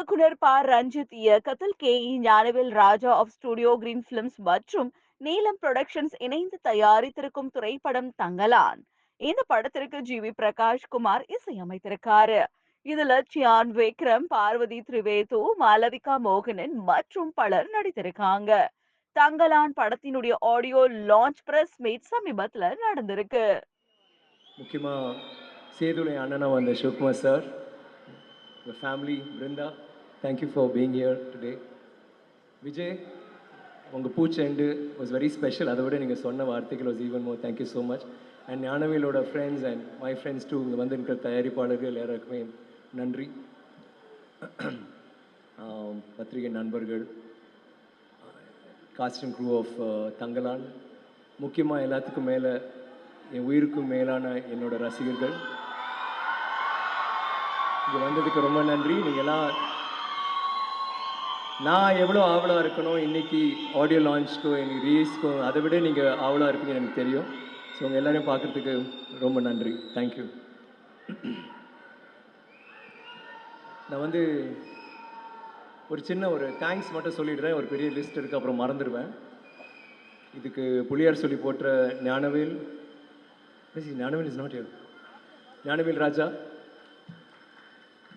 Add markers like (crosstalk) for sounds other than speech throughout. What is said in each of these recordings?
இயக்குனர் ப ரஞ்சித் இயக்கத்தில் K E Gnanavel Raja of studio green films மற்றும் நீலம் புரொடக்ஷன்ஸ் இணைந்து தயாரித்திருக்கும் திரைப்படம் தங்கலான். இந்த படத்திற்கு ஜி. வி. பிரகாஷ் குமார் இசையமைத்திருக்காரு. இதுல சியான் விக்ரம் பார்வதி திரிவேது மாலவிகா மோகனன் மற்றும் பலர் நடித்திருக்காங்க. தங்கலான் படத்தினுடைய ஆடியோ லான்ச் பிரஸ் மீட் சமீபத்துல நடந்திருக்கு. முக்கியமா சேதுளை அண்ணனா வந்த Sivakumar sir family Brinda thank you for being here today Vijay உங்கள் பூச்செண்டு வாஸ் வெரி ஸ்பெஷல் அதை விட நீங்கள் சொன்ன வார்த்தைகள் was even more thank you so much and ஞானவேலோட friends and my friends too இங்கே வந்து இருக்கிற தயாரிப்பாளர்கள் எல்லாருக்குமே நன்றி. (clears throat) பத்திரிகை நண்பர்கள் காஸ்டியூம் க்ரூ ஆஃப் தங்கலான். முக்கியமாக எல்லாத்துக்கும் மேலே என் உயிருக்கும் மேலான என்னோடய ரசிகர்கள். இங்கே வந்ததுக்கு ரொம்ப நன்றி. நீங்கள் எல்லாம் நான் எவ்வளோ ஆவலாக இருக்கணும்? இன்றைக்கி ஆடியோ லான்ச்க்கும் எனக்கு ரீல்ஸ்க்கும் அதை விட நீங்கள் ஆவலாக இருப்பீங்க எனக்கு தெரியும். ஸோ உங்கள் எல்லோரையும் பார்க்குறதுக்கு ரொம்ப நன்றி. தேங்க்யூ நான் வந்து ஒரு சின்ன ஒரு தேங்க்ஸ் மட்டும் சொல்லிடுறேன். ஒரு பெரிய லிஸ்ட் இருக்குது அப்புறம் மறந்துடுவேன். இதுக்கு புளியார் சொல்லி போட்ட Gnanavel. Gnanavel is not Gnanavel Raja.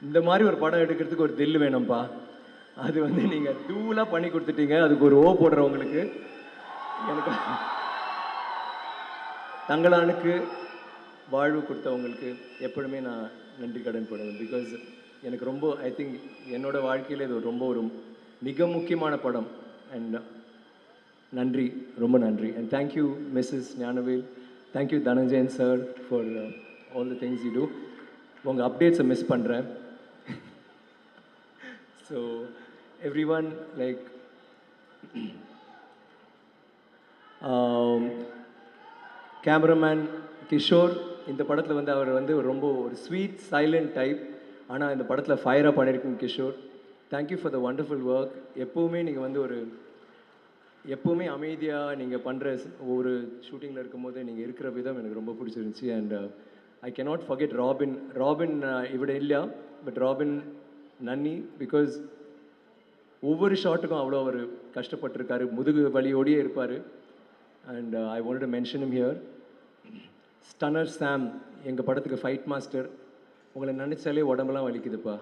இந்த மாதிரி ஒரு படம் எடுக்கிறதுக்கு ஒரு தில்லு வேணும்ப்பா அது வந்து நீங்கள் தூளாக பண்ணி கொடுத்துட்டீங்க. அதுக்கு ஒரு ஓ போடுறவங்களுக்கு எனக்கு தங்களானுக்கு வாழ்வு கொடுத்தவங்களுக்கு எப்பொழுதுமே நான் நன்றி கடன் படுவேன். பிகாஸ் எனக்கு ரொம்ப ஐ திங்க் என்னோட வாழ்க்கையில் இது ரொம்ப ஒரு மிக முக்கியமான படம். அண்ட் நன்றி ரொம்ப நன்றி. And thank you Mrs Gnanavel thank you Dhananjayan sir for all the things you do உங்கள் அப்டேட்ஸை மிஸ் பண்ணுறேன் so everyone like like cameraman Kishore இந்த படத்தில் வந்து அவர் வந்து ரொம்ப ஒரு ஸ்வீட் சைலண்ட் டைப் ஆனால் இந்த படத்தில் ஃபயராக பண்ணியிருக்கீங்க Kishore thank you for the wonderful work எப்போவுமே நீங்கள் வந்து ஒரு எப்போவுமே அமைதியாக நீங்கள் பண்ணுற ஒவ்வொரு ஷூட்டிங்கில் இருக்கும்போது நீங்கள் இருக்கிற விதம் எனக்கு ரொம்ப பிடிச்சிருந்துச்சி. And I cannot forget Robin Robin இவட இல்லையா பட் ராபின் நன்னி பிகாஸ் ஒவ்வொரு ஷாட்டுக்கும் அவ்வளோ அவர் கஷ்டப்பட்டிருக்காரு. முதுகு வலியோடையே இருப்பார். And I want to mention him here Stunner Sam எங்கள் படத்துக்கு ஃபைட் மாஸ்டர் உங்களை நினச்சாலே உடம்பெல்லாம் வலிக்குதுப்பா.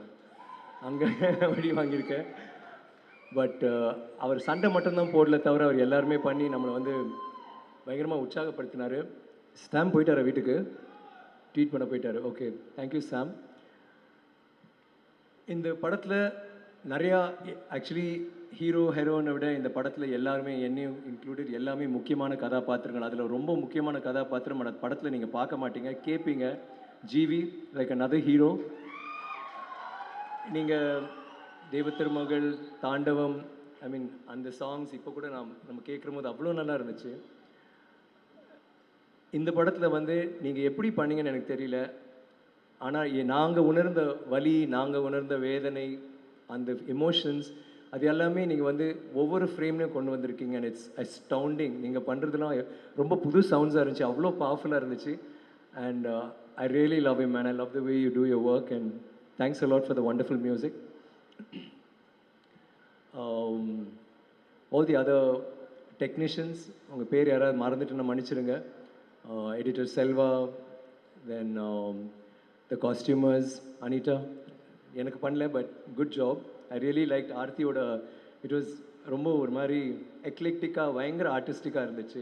அங்கே (laughs) வழி வாங்கியிருக்கேன் பட் uh, அவர் சண்டை மட்டும்தான் போடல தவிர அவர் எல்லாருமே பண்ணி நம்மளை வந்து பயங்கரமாக உற்சாகப்படுத்தினார். சாம் போயிட்டார் வீட்டுக்கு? ட்ரீட் பண்ண போயிட்டார். ஓகே தேங்க்யூ சாம் இந்த படத்தில் நிறையா ஆக்சுவலி ஹீரோ ஹீரோனை விட இந்த படத்தில் எல்லாருமே என்னையும் இன்க்ளூடட் எல்லாமே முக்கியமான கதாபாத்திரங்கள். அதில் ரொம்ப முக்கியமான கதாபாத்திரம் அந்த படத்தில் நீங்கள் பார்க்க மாட்டீங்க. கேட்பீங்க ஜிவி லைக் another ஹீரோ நீங்கள் தேவத்திருமகள் தாண்டவம் ஐ மீன் அந்த சாங்ஸ் இப்போ கூட நாம் நம்ம கேட்குற போது அவ்வளோ நல்லா இருந்துச்சு. இந்த படத்தில் வந்து நீங்கள் எப்படி பண்ணீங்கன்னு எனக்கு தெரியல. ஆனால் நாங்கள் உணர்ந்த வலி நாங்கள் உணர்ந்த வேதனை அந்த எமோஷன்ஸ் அது எல்லாமே நீங்கள் வந்து ஒவ்வொரு ஃப்ரேம்லையும் கொண்டு வந்திருக்கீங்க. அண்ட் இட்ஸ் அஸ்டவுண்டிங் நீங்கள் பண்ணுறதுலாம் ரொம்ப புது சவுண்ட்ஸாக இருந்துச்சு. அவ்வளோ பவர்ஃபுல்லாக இருந்துச்சு. And I really love you man I love the way you do your work and thanks a lot for the wonderful music all the other technicians உங்கள் பேர் யாராவது மறந்துட்டுன்னா மன்னிச்சிடுங்க. Editor Selva then the costumers Anitha எனக்கு பண்ணல but good job I really like ஆர்த்தியோட it was ரொம்ப ஒரு மாதிரி எக்லெக்டிக்காக பயங்கர ஆர்டிஸ்டிக்காக இருந்துச்சு.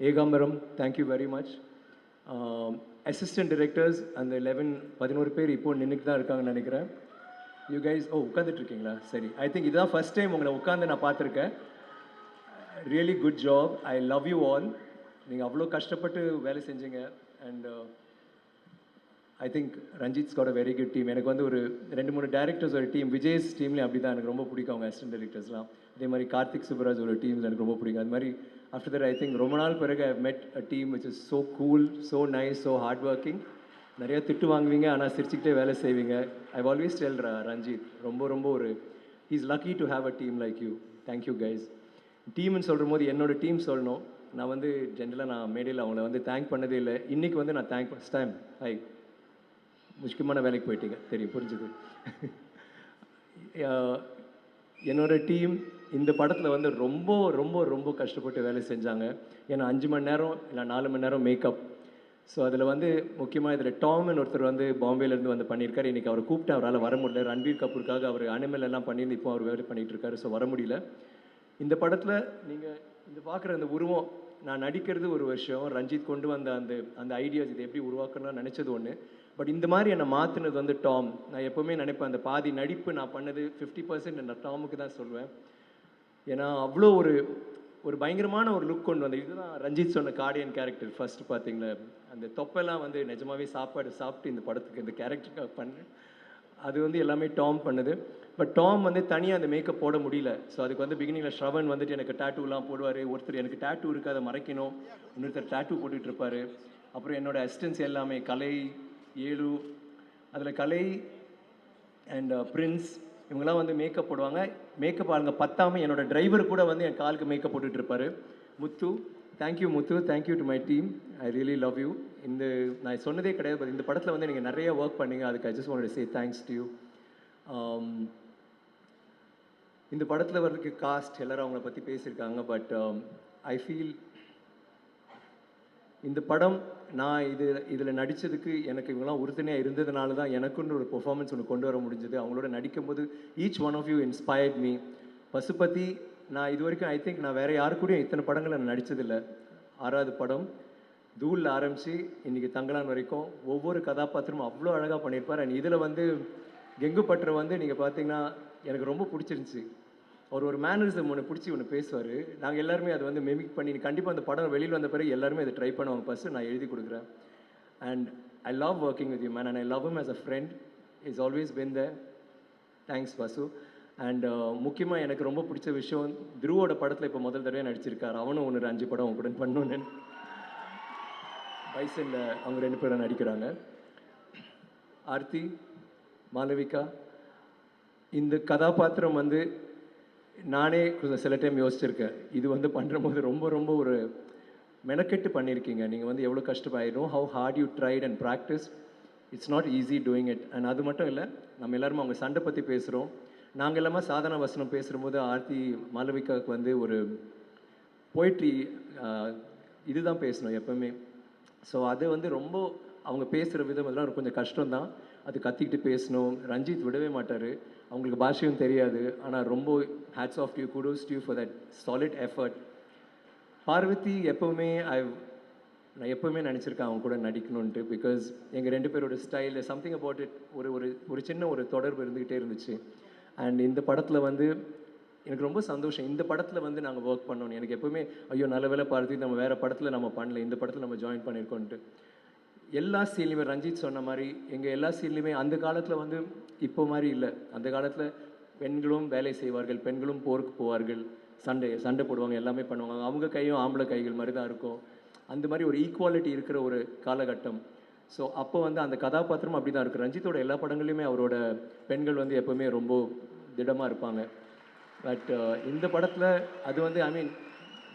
Ekambaram thank you very much assistant directors அந்த லெவன் பதினோரு பேர் இப்போ நின்றுட்டு தான் இருக்காங்கன்னு நினைக்கிறேன். யூ கைஸ் ஓ oh, உட்காந்துட்டு இருக்கீங்களா சரி. ஐ திங்க் இதுதான் ஃபர்ஸ்ட் டைம் உங்களை உட்காந்து நான் பார்த்துருக்கேன். Really good job I love you all நீங்கள் அவ்வளோ கஷ்டப்பட்டு வேலை செஞ்சீங்க. And I think Ranjith's got a very good team எனக்கு வந்து ஒரு ரெண்டு மூணு டேரக்டர்ஸ் ஒரு டீம் விஜய்ஸ் டீம்லேயும் அப்படி தான் எனக்கு ரொம்ப பிடிக்கும் அவங்க அசிஸ்டன்ட் டேரக்டர்ஸ்லாம் அதே மாதிரி கார்த்திக் சுப்ராஜ் ஒரு டீம்ஸ் எனக்கு ரொம்ப பிடிக்கும். அது மாதிரி ஆஃப்டர் தட் ஐ திங்க் ரொம்ப நாள் பிறகு I met a team which is so cool so nice so hard working நிறைய திட்டு வாங்குவீங்க ஆனால் சிரிச்சுக்கிட்டே வேலை செய்வீங்க. ஐ ஆல்வேஸ் டெல் ரஞ்சித் ரொம்ப ரொம்ப ஒரு is lucky to have a team like you thank you guys டீம்னு சொல்கிற போது என்னோட டீம் சொல்லணும். நான் வந்து ஜென்ரலாக நான் மேடையில் அவங்கள வந்து தேங்க் பண்ணதே இல்லை. இன்றைக்கி வந்து நான் தேங்க் ஃபஸ்ட் டைம் ஐ முக்கியமான வேலைக்கு போயிட்டீங்க. தெரியும் புரிஞ்சுது. என்னோடய (laughs) என்னோட டீம் இந்த படத்தில் வந்து ரொம்ப ரொம்ப ரொம்ப கஷ்டப்பட்டு வேலை செஞ்சாங்க. ஏன்னா அஞ்சு மணி நேரம் இல்லை நாலு மணி நேரம் மேக்கப் ஸோ அதில் வந்து முக்கியமாக இதில் டாம்னு ஒருத்தர் வந்து பாம்பேலேருந்து வந்து பண்ணியிருக்காரு. இன்றைக்கி அவர் கூப்பிட்டு அவரால் வர முடியல. ரன்பீர் கபூருக்காக அவர் அனிமல் எல்லாம் பண்ணியிருந்து இப்போ அவர் வேலை பண்ணிட்டு இருக்காரு. ஸோ வர முடியல. இந்த படத்தில் நீங்கள் இந்த பார்க்குற அந்த உருவம் நான் நடிக்கிறது ஒரு வருஷம் ரஞ்சித் கொண்டு வந்த அந்த அந்த ஐடியாஸ் இதை எப்படி உருவாக்கணும்னு நினச்சது ஒன்று பட் இந்த மாதிரி என்னை மாற்றினது வந்து டாம் நான் எப்போவுமே நினைப்பேன் அந்த பாதி நடிப்பு நான் பண்ணது ஃபிஃப்டி பர்சன்ட் நான் டாமுக்கு தான் சொல்லுவேன் ஏன்னா அவ்வளோ ஒரு ஒரு பயங்கரமான ஒரு லுக் கொண்டு வந்த இதுதான் ரஞ்சித் சொன்ன கார்டியன் கேரக்டர் ஃபர்ஸ்ட் பார்த்தீங்களா? அந்த தொப்பெல்லாம் வந்து நிஜமாவே சாப்பாடு சாப்பிட்டு இந்த படத்துக்கு இந்த கேரக்டருக்காக பண்ணேன் அது வந்து எல்லாமே டாம் பண்ணுது. பட் டாம் வந்து தனியாக அந்த மேக்கப் போட முடியல. ஸோ அதுக்கு வந்து பிகினிங்கில் ஸ்ரவன் வந்துட்டு எனக்கு டேட்டூலாம் போடுவார். ஒருத்தர் எனக்கு டேட்டூ இருக்காத அதை மறைக்கணும். இன்னொருத்தர் டேட்டூ போட்டுட்ருப்பார் அப்புறம் என்னோட அசிஸ்டன்ஸ் எல்லாமே கலை ஏழு அதில் கலை அண்ட் பிரின்ஸ் uh, இவங்கெல்லாம் வந்து மேக்கப் போடுவாங்க. மேக்கப் ஆளுங்க பத்தாமல் என்னோட டிரைவர் கூட வந்து என் காலுக்கு makeup போட்டுட்ருப்பாரு. Muthu thank you Muthu thank you to my team I really love you இந்த நான் சொன்னதே கிடையாது பட் இந்த படத்தில் வந்து நீங்கள் நிறைய ஒர்க் பண்ணீங்க. அதுக்கு I just want say thanks to you இந்த படத்தில் வர்றதுக்கு காஸ்ட் எல்லோரும் அவங்கள பற்றி பேசியிருக்காங்க பட் ஐ ஃபீல் இந்த படம் நான் இது இதில் நடித்ததுக்கு எனக்கு இவங்கெல்லாம் உறுதுணையாக இருந்ததுனால தான் எனக்குன்னு ஒரு பெர்ஃபார்மன்ஸ் ஒன்று கொண்டு வர முடிஞ்சது. அவங்களோட நடிக்கும் போது each one of you inspired me Pasupathi நான் இது வரைக்கும் ஐ திங்க் நான் வேறு யாரு கூடயும் இத்தனை படங்களை நான் நடித்ததில்லை ஆறாவது படம். தூளில் ஆரம்பித்து இன்றைக்கி தங்கலான் வரைக்கும் ஒவ்வொரு கதாபாத்திரமும் அவ்வளோ அழகாக பண்ணியிருப்பார். அண்ட் இதில் வந்து கெங்கு பற்ற வந்து நீங்கள் பார்த்தீங்கன்னா எனக்கு ரொம்ப பிடிச்சிருந்துச்சி. அவர் ஒரு மேனரிசம் ஒன்று பிடிச்சி ஒன்று பேசுவார். நாங்கள் எல்லாருமே அதை வந்து மெமிக் பண்ணி கண்டிப்பாக அந்த படம் வெளியில் வந்த பிறகு எல்லாருமே அதை ட்ரை பண்ணுவாங்க. ஃபஸ்ட்டு நான் எழுதி கொடுக்குறேன். And I love working with you man and I love him as a friend is always been the thanks Pasu and முக்கியமாக எனக்கு ரொம்ப பிடிச்ச விஷயம் துருவோட படத்தில் இப்போ முதல் தடவை நடிச்சிருக்காரு. அவனும் ஒன்று அஞ்சு படம் உங்களுடன் கூட பண்ணணுன்னு பைசனில் அவங்க ரெண்டு பேரும் நடிக்கிறாங்க. ஆர்த்தி மாலவிகா இந்த கதாபாத்திரம் வந்து நானே கொஞ்சம் சில டைம் யோசிச்சிருக்கேன். இது வந்து பண்ணுறபோது ரொம்ப ரொம்ப ஒரு மெனக்கெட்டு பண்ணியிருக்கீங்க. நீங்கள் வந்து எவ்வளோ கஷ்டப்பாயிடும் how hard you tried and practice it's not easy doing it and அது மட்டும் இல்லை நம்ம எல்லாருமே அவங்க சண்டை பற்றி பேசுகிறோம் நாங்கள் எல்லாமே சாதாரண வசனம் பேசுகிறபோது ஆர்த்தி மாலவிகாவுக்கு வந்து ஒரு போய்ட்ரி இதுதான் பேசணும் எப்பவுமே. ஸோ அது வந்து ரொம்ப அவங்க பேசுகிற விதம் அதெல்லாம் கொஞ்சம் கஷ்டம்தான். அது கத்திக்கிட்டு பேசணும். ரஞ்சித் விடவே மாட்டார். அவங்களுக்கு பாஷையும் தெரியாது. ஆனால் ரொம்ப hats off you kudos due for that solid effort Parvathi எப்போவுமே ஐ நான் எப்போவுமே நினச்சிருக்கேன் அவங்க கூட நடிக்கணுன்ட்டு பிகாஸ் எங்கள் ரெண்டு பேரோட ஸ்டைல் சம்திங் அபவுட் இட் ஒரு ஒரு ஒரு சின்ன ஒரு தொடர்பு இருந்துக்கிட்டே இருந்துச்சு. அண்ட் இந்த படத்தில் வந்து எனக்கு ரொம்ப சந்தோஷம். இந்த படத்தில் வந்து நாங்கள் ஒர்க் பண்ணோம். எனக்கு எப்போவுமே ஐயோ நல்ல வேலை பார்த்து நம்ம வேறு படத்தில் நம்ம பண்ணல. இந்த படத்தில் நம்ம ஜாயின் பண்ணியிருக்கோன்ட்டு எல்லா சீன்லையுமே ரஞ்சித் சொன்ன மாதிரி எங்கள் எல்லா சீன்லையுமே அந்த காலத்தில் வந்து இப்போ மாதிரி இல்லை. அந்த காலத்தில் பெண்களும் வேலை செய்வார்கள் பெண்களும் போருக்கு போவார்கள் சண்டை சண்டை போடுவாங்க எல்லாமே பண்ணுவாங்க. அவங்க கையும் ஆம்பளை கைகள் மாதிரி தான் இருக்கும். அந்த மாதிரி ஒரு ஈக்குவாலிட்டி இருக்கிற ஒரு காலகட்டம். ஸோ அப்போ வந்து அந்த கதாபாத்திரம் அப்படி தான் இருக்குது ரஞ்சித்தோட எல்லா படங்கள்லையுமே அவரோட பெண்கள் வந்து எப்போவுமே ரொம்ப திடமாக இருப்பாங்க. பட் uh, இந்த படத்தில் அது வந்து I mean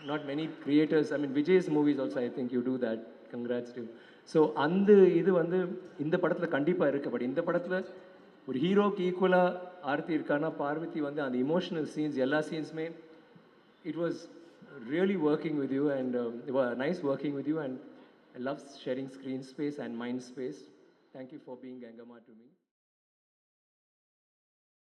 not many creators I mean Vijay's movies also I think you do that congrats to so அந்த இது வந்து இந்த படத்தில் கண்டிப்பாக இருக்குது பட் இந்த படத்தில் ஒரு ஹீரோக்கு ஈக்குவலாக ஆர்த்தி இருக்கானா பார்வதி வந்து அந்த இமோஷனல் சீன்ஸ் எல்லா சீன்ஸுமே it was really working with you and nice working with you and love sharing screen space and mind space thank you for being Gangamma to me